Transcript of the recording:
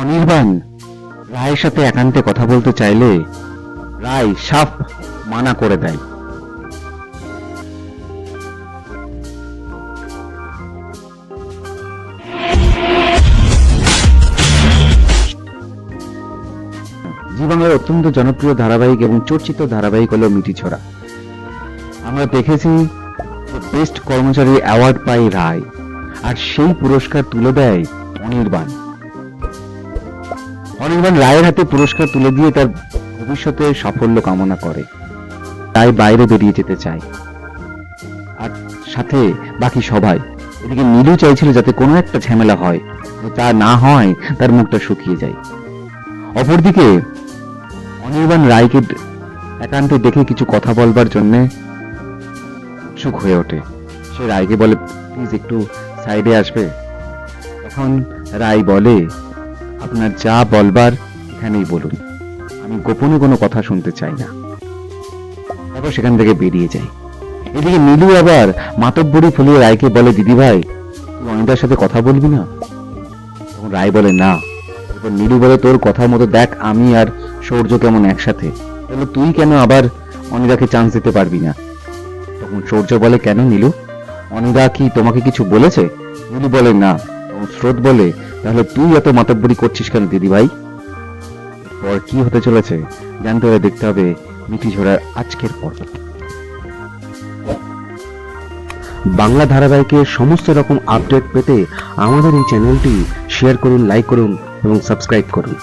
অনির্বাণ, রায়ের সাথে একান্তে কথা বলতে চাইলে রায় সাফ মানা করে দেয়। জি বাংলার অত্যন্ত জনপ্রিয় ধারাবাহিক এবং চর্চিত ধারাবাহিক হলো মিটি ছড়া। আমরা দেখেছি বেস্ট কর্মচারী অ্যাওয়ার্ড পায় রায়, আর সেই পুরস্কার তুলে দেয় অনির্বাণ। অনির্বাণ রায়ের হাতে পুরস্কার তুলে দিয়ে তার ভবিষ্যতে সাফল্য কামনা করে। তাই বাইরে বেরিয়ে যেতে চায়। আর সাথে বাকি সবাই এদিকে নীলু চাইছিল যাতে কোনো একটা ঝামেলা হয় তা না হয়, তার মুখটা শুকিয়ে যায়। অপরদিকে অনির্বাণ রায়কে একান্তে দেখে কিছু কথা বলবার জন্যে উৎসুক হয়ে ওঠে। সে রায়কে বলে, প্লিজ একটু সাইডে আসবে? তখন রায় বলে আপনার যা বলবার এখানেই বলুন। আমি গোপনে কোনো কথা শুনতে চাই না। তারপর সেখান থেকে বেরিয়ে যাই। এদিকে নীলু আবার মাতব্বরি ফুলিয়ে রায়কে বলে, দিদি ভাই, তুই অনিতার সাথে কথা বলবি না? তখন রায় বলে, না। এরপর নীলু বলে, তোর কথার মতো দেখ, আমি আর সৌর্য কেমন একসাথে। তাহলে তুই কেন আবার অনিদাকে চান্স দিতে পারবি না? তখন সৌর্য বলে, কেন নীলু? অনিদা কি তোমাকে কিছু বলেছে? নীলু বলে, না। তখন স্রোত বলে তাহলে তুই এত মাতব্বরি করছিস কেন দিদি ভাই পর কি হতে চলেছে, জানতে হলে দেখতে হবে মিঠি ঝোড়ার আজকের পর বাংলা ধারাবাহিকের সমস্ত রকম আপডেট পেতে আমাদের এই চ্যানেলটি শেয়ার করুন লাইক করুন এবং সাবস্ক্রাইব করুন।